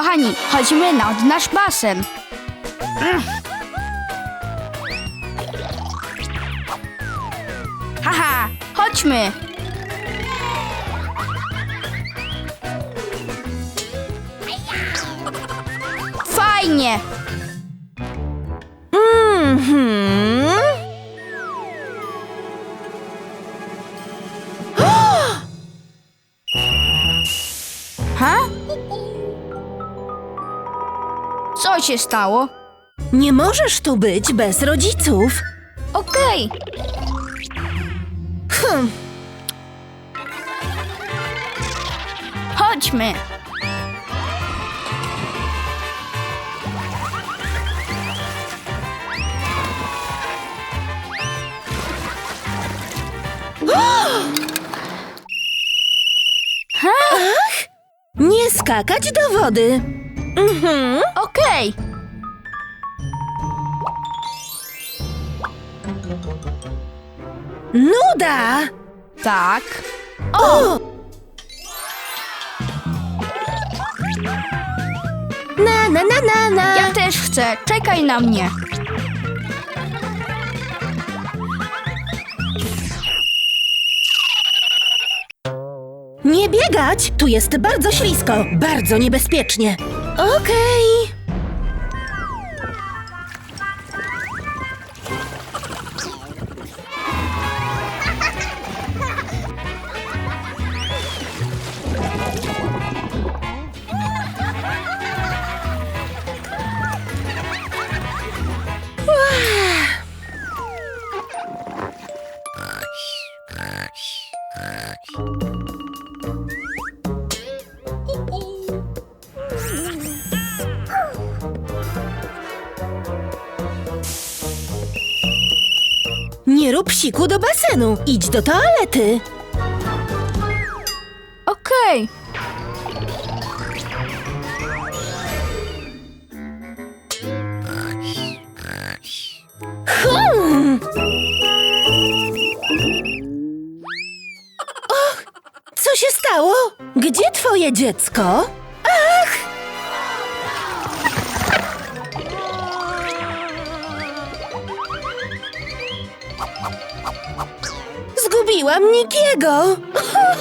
Kochani, chodźmy nad nasz basen. Haha, chodźmy. Fajnie. Mhm. Co się stało? Nie możesz tu być bez rodziców. Okej. Hm. Chodźmy. Nie skakać do wody. Mhm. Okej. Nuda. Tak. O! Na, na, na, na, na. Ja też chcę. Czekaj na mnie. Nie biegać! Tu jest bardzo ślisko, bardzo niebezpiecznie. Okej. Nie rób siku do basenu. Idź do toalety. Okej. Och, co się stało? Gdzie twoje dziecko? Zgubiłam Nikiego.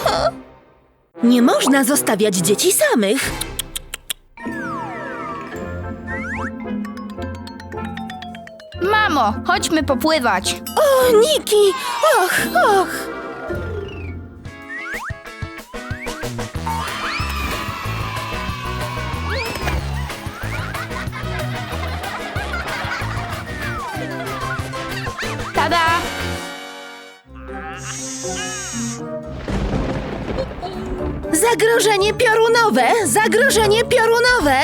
Nie można zostawiać dzieci samych. Mamo, chodźmy popływać. O, Niki! Och, och! Zagrożenie piorunowe! Zagrożenie piorunowe!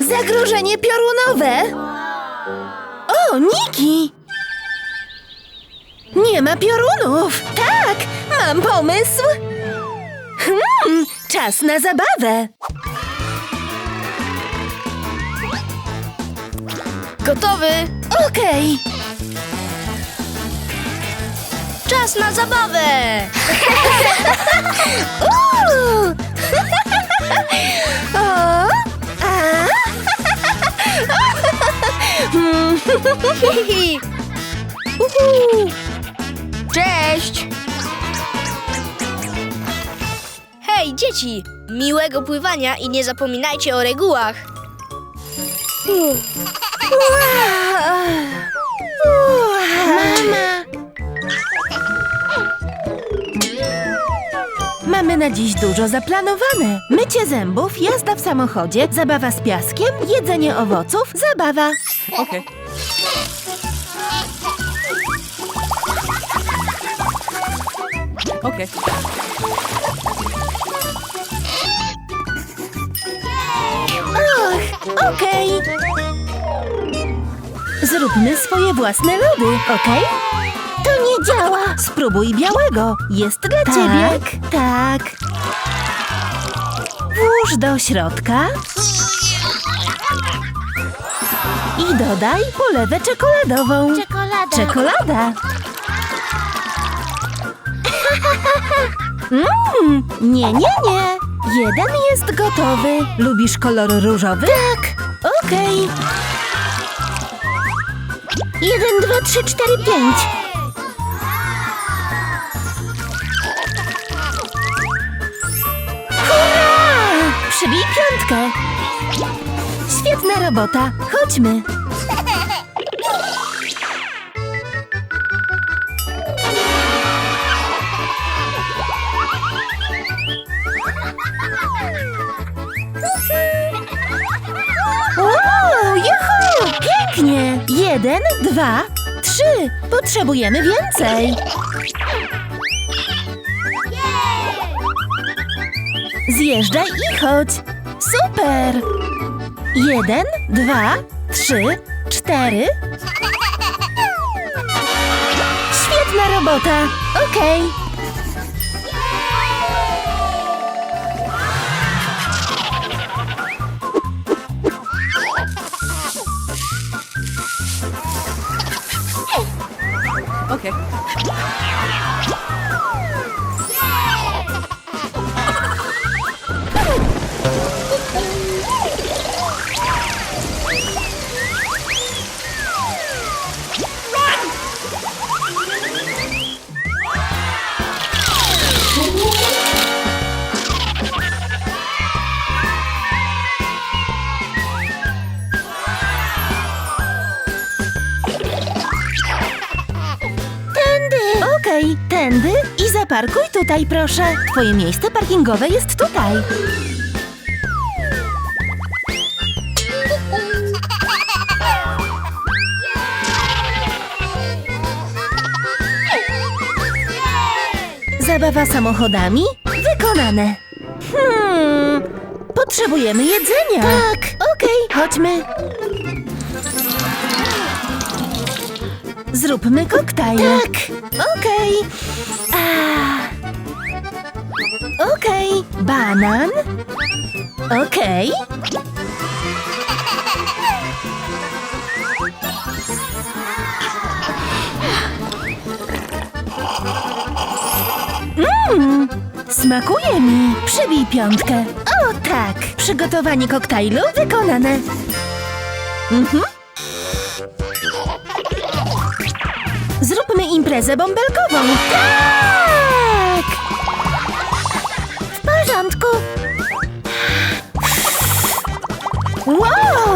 Zagrożenie piorunowe! O, Niki! Nie ma piorunów! Tak! Mam pomysł! Hmm, czas na zabawę! Gotowy? Okej! Czas na zabawę! Uuu! o! A! Uhu. Cześć! Hej, dzieci! Miłego pływania i nie zapominajcie o regułach. Mamy na dziś dużo zaplanowane. Mycie zębów, jazda w samochodzie, zabawa z piaskiem, jedzenie owoców, zabawa. Okay. Okay. Och, okej. Zróbmy swoje własne lody, okej? Działa. Spróbuj białego. Jest dla ciebie. Tak. Włóż do środka. I dodaj polewę czekoladową. Czekolada. Czekolada. Mm, nie, nie, nie. Jeden jest gotowy. Lubisz kolor różowy? Tak. Okej. Jeden, dwa, trzy, cztery, pięć. Przybij piątkę. Świetna robota. Chodźmy. Wow, juhu! Pięknie! Jeden, dwa, trzy. Potrzebujemy więcej. Zjeżdżaj i chodź. Super! Jeden, dwa, trzy, cztery. Świetna robota. Okej. Okay. Tędy. Okej, tędy i zaparkuj tutaj, proszę. Twoje miejsce parkingowe jest tutaj. Zabawa samochodami wykonane. Hmm, potrzebujemy jedzenia. Tak. Okej, chodźmy. Zróbmy koktajl. Tak. Okej. A. Okej. Banan. Okej. Mmm, smakuje mi. Przybij piątkę. O tak, przygotowanie koktajlu wykonane. Mhm. Imprezę bąbelkową. Tak! W porządku. Wow!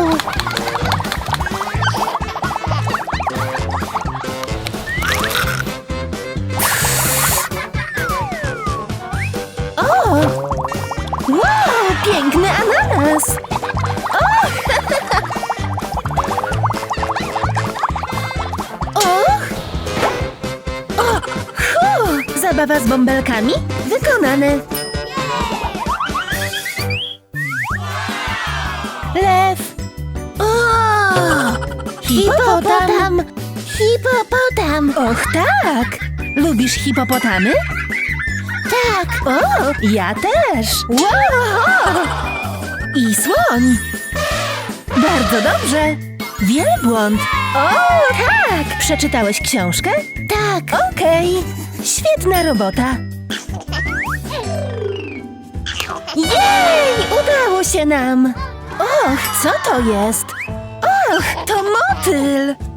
Zabawa z bąbelkami wykonane. Lew. O! Hipopotam. Hipopotam. Och tak. Lubisz hipopotamy? Tak. O, ja też. Wow! I słoń. Bardzo dobrze. Wielbłąd. O, tak! Przeczytałeś książkę? Tak. Okej. Świetna robota. Jej! Udało się nam! Och, co to jest? Och, to motyl!